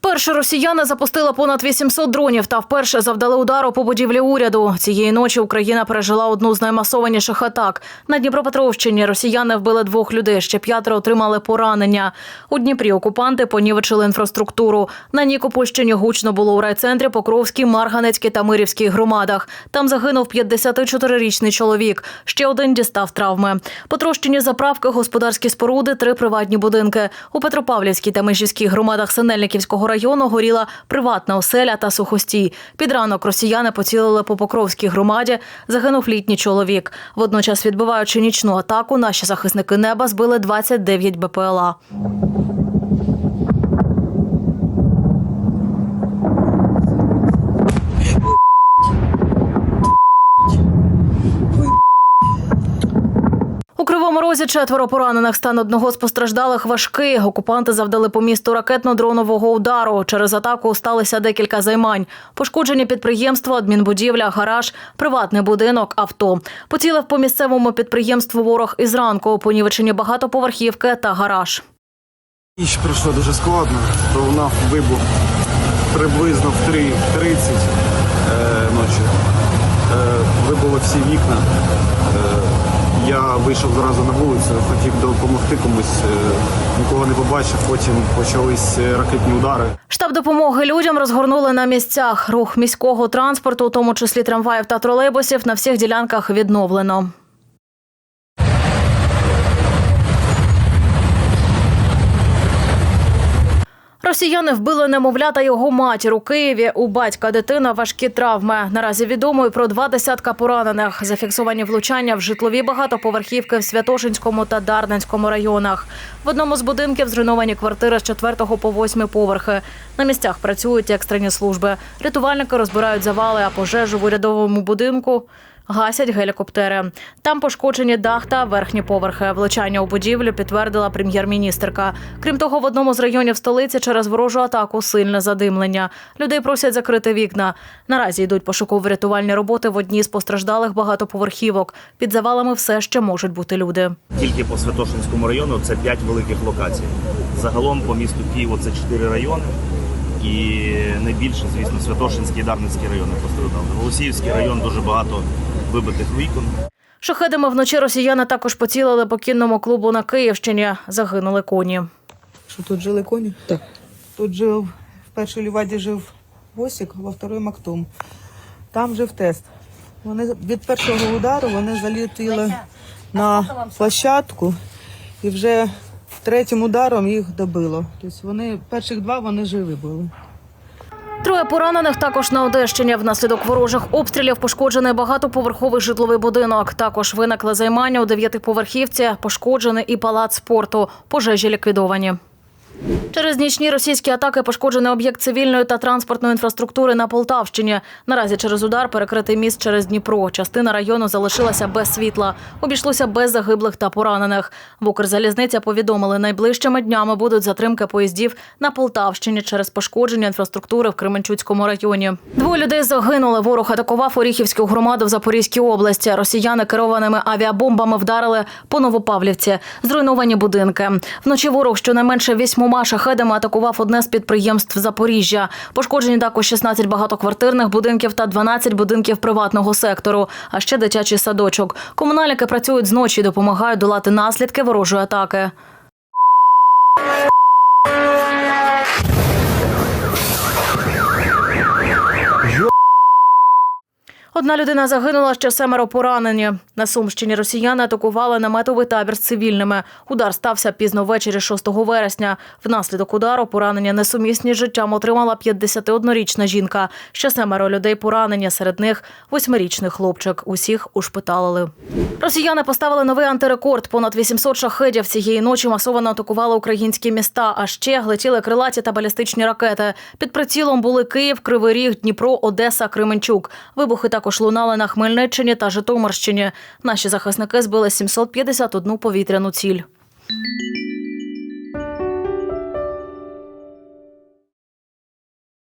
Вперше росіяни запустили понад 800 дронів та вперше завдали удару по будівлі уряду. Цієї ночі Україна пережила одну з наймасованіших атак. На Дніпропетровщині росіяни вбили двох людей, ще п'ятеро отримали поранення. У Дніпрі окупанти понівечили інфраструктуру. На Нікопольщині гучно було у райцентрі Покровській, Марганецькій та Мирівській громадах. Там загинув 54-річний чоловік. Ще один дістав травми. Потрощені заправки, господарські споруди, три приватні будинки. У Петропавлівській та Межівській громадах Синельниківського району горіла приватна оселя та сухостій. Під ранок росіяни поцілили по Покровській громаді. Загинув літній чоловік. Водночас, відбиваючи нічну атаку, наші захисники неба збили 29 БПЛА. Кривому Розі четверо поранених стан одного з постраждалих важкий. Окупанти завдали по місту ракетно-дронового удару. Через атаку сталося декілька займань. Пошкоджені підприємства, адмінбудівля, гараж, приватний будинок, авто. Поцілив по місцевому підприємству ворог із ранку. Понівечені багатоповерхівки та гараж. Ніч пройшла дуже складно, пролунав вибух приблизно в 3.30 е, ночі. Е, вибуло всі вікна. Е, я вийшов зразу на вулицю, хотів допомогти комусь, е, нікого не побачив, потім почались е, ракетні удари. Штаб допомоги людям розгорнули на місцях. Рух міського транспорту, у тому числі трамваїв та тролейбусів, на всіх ділянках відновлено. Росіяни вбили немовля та його матір у Києві. У батька дитина важкі травми. Наразі відомо про два десятка поранених. Зафіксовані влучання в житлові багатоповерхівки в Святошинському та Дарненському районах. В одному з будинків зруйновані квартири з 4 по 8 поверхи. На місцях працюють екстрені служби. Рятувальники розбирають завали, а пожежу в урядовому будинку гасять гелікоптери. Там пошкоджені дах та верхні поверхи. Влучання у будівлю підтвердила прем'єр-міністерка. Крім того, в одному з районів столиці через ворожу атаку сильне задимлення. Людей просять закрити вікна. Наразі йдуть пошуково-рятувальні роботи в одній з постраждалих багатоповерхівок. Під завалами все ще можуть бути люди. Тільки по Святошинському району це 5 великих локацій. Загалом по місту Києву це 4 райони. І найбільше, звісно, Святошинський і Дарницький райони постраждали. Голосіївський район дуже багато вибитих вікон. Шахедами вночі росіяни також поцілили по кінному клубу на Київщині. Загинули коні. Що тут жили коні? Так. Тут жив, в першій ліваді жив Восік, во второй Мактум. Там жив тест. Вони від першого удару вони залітіли на площадку і вже третім ударом їх добило. Тобто вони перших два вони живі були. Троє поранених також на Одещині. Внаслідок ворожих обстрілів пошкоджений багатоповерховий житловий будинок. Також виникли займання у дев'ятиповерхівці, пошкоджений і палац спорту. Пожежі ліквідовані. Через нічні російські атаки пошкоджений об'єкт цивільної та транспортної інфраструктури на Полтавщині. Наразі через удар перекритий міст через Дніпро. Частина району залишилася без світла. Обійшлося без загиблих та поранених. В Укрзалізниця повідомили, найближчими днями будуть затримки поїздів на Полтавщині через пошкодження інфраструктури в Кременчуцькому районі. Двоє людей загинули. Ворог атакував Оріхівську громаду в Запорізькій області. Росіяни керованими авіабомбами вдарили по Новопавлівці. Зруйновані будинки. Вночі ворог щонайменше вісьмома шахедами атакував одне з підприємств Запоріжжя. Пошкоджені також 16 багатоквартирних будинків та 12 будинків приватного сектору, а ще дитячий садочок. Комунальники працюють зночі і допомагають долати наслідки ворожої атаки. Одна людина загинула, ще семеро поранені. На Сумщині росіяни атакували наметовий табір з цивільними. Удар стався пізно ввечері 6 вересня. Внаслідок удару поранення несумісні з життям отримала 51-річна жінка. Ще семеро людей поранені, серед них восьмирічний хлопчик. Усіх ушпиталили. Росіяни поставили новий антирекорд. Понад 800 шахедів цієї ночі масово атакували українські міста. А ще летіли крилаті та балістичні ракети. Під прицілом були Київ, Кривий Ріг, Дніпро, Одеса, Кременчук. Вибухи також лунали на Хмельниччині та Житомирщині. Наші захисники збили 751 повітряну ціль.